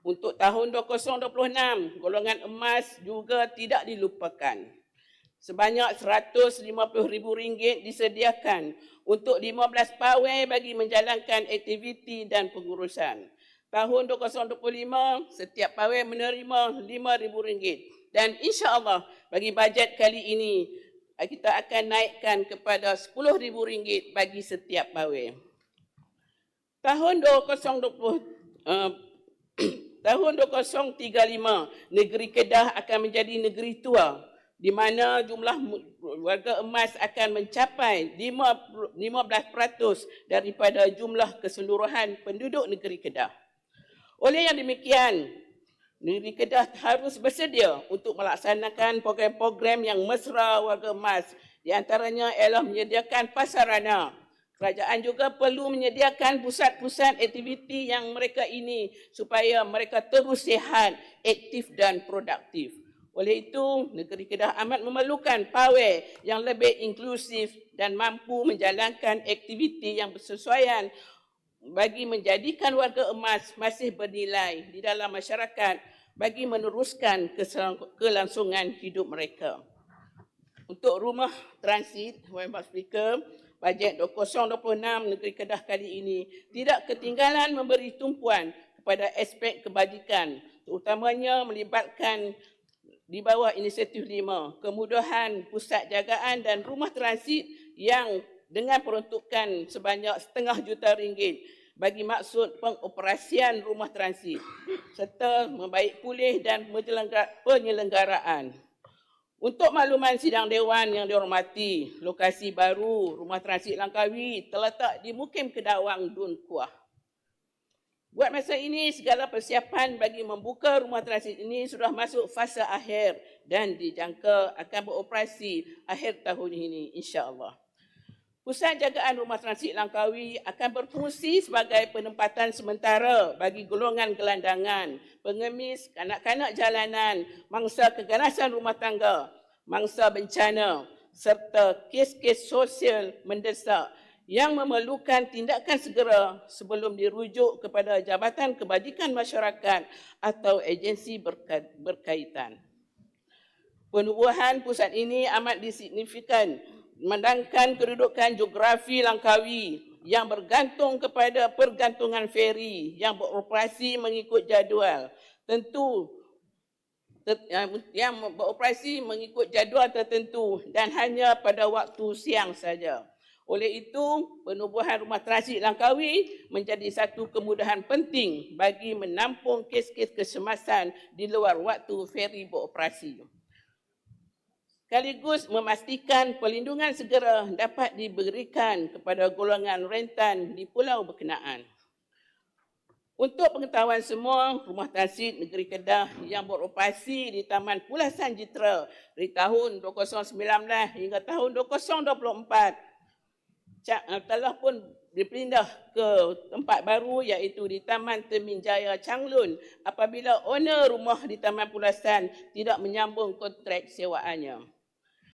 Untuk tahun 2026, golongan emas juga tidak dilupakan. Sebanyak RM150,000 disediakan untuk 15 pawai bagi menjalankan aktiviti dan pengurusan. Tahun 2025, setiap pawai menerima RM5,000 dan insya-Allah bagi bajet kali ini kita akan naikkan kepada RM10,000 bagi setiap pawai. Tahun 2020 uh, tahun 2035 negeri Kedah akan menjadi negeri tua di mana jumlah warga emas akan mencapai 15% daripada jumlah keseluruhan penduduk negeri Kedah. Oleh yang demikian, Negeri Kedah harus bersedia untuk melaksanakan program-program yang mesra warga emas. Di antaranya ialah menyediakan pasarana. Kerajaan juga perlu menyediakan pusat-pusat aktiviti yang mereka ini supaya mereka terus sihat, aktif dan produktif. Oleh itu, negeri Kedah amat memerlukan pawai yang lebih inklusif dan mampu menjalankan aktiviti yang bersesuaian bagi menjadikan warga emas masih bernilai di dalam masyarakat bagi meneruskan kelangsungan hidup mereka. Untuk rumah transit, Tuan Speaker, bajet 2026 Negeri Kedah kali ini tidak ketinggalan memberi tumpuan kepada aspek kebajikan terutamanya melibatkan di bawah inisiatif lima kemudahan pusat jagaan dan rumah transit yang dengan peruntukan sebanyak setengah juta ringgit bagi maksud pengoperasian rumah transit serta membaik pulih dan penyelenggaraan. Untuk makluman sidang Dewan yang dihormati, lokasi baru rumah transit Langkawi terletak di Mukim Kedawang Dun Kuah. Buat masa ini, segala persiapan bagi membuka rumah transit ini sudah masuk fasa akhir dan dijangka akan beroperasi akhir tahun ini, insyaAllah. Pusat jagaan rumah transit Langkawi akan berfungsi sebagai penempatan sementara bagi golongan gelandangan, pengemis, kanak-kanak jalanan, mangsa keganasan rumah tangga, mangsa bencana serta kes-kes sosial mendesak yang memerlukan tindakan segera sebelum dirujuk kepada Jabatan Kebajikan Masyarakat atau agensi berkaitan. Penubuhan pusat ini amat disignifikan memandangkan kedudukan geografi Langkawi yang bergantung kepada pergantungan feri yang beroperasi mengikut jadual. Tentu yang beroperasi mengikut jadual tertentu dan hanya pada waktu siang saja. Oleh itu, penubuhan rumah transit Langkawi menjadi satu kemudahan penting bagi menampung kes-kes kesemasan di luar waktu feri beroperasi sekaligus memastikan perlindungan segera dapat diberikan kepada golongan rentan di pulau berkenaan. Untuk pengetahuan semua, rumah transit negeri Kedah yang beroperasi di Taman Pulasan Jitra dari tahun 2019 hingga tahun 2024 telah pun dipindah ke tempat baru iaitu di Taman Temin Jaya Changlun apabila owner rumah di Taman Pulasan tidak menyambung kontrak sewaannya.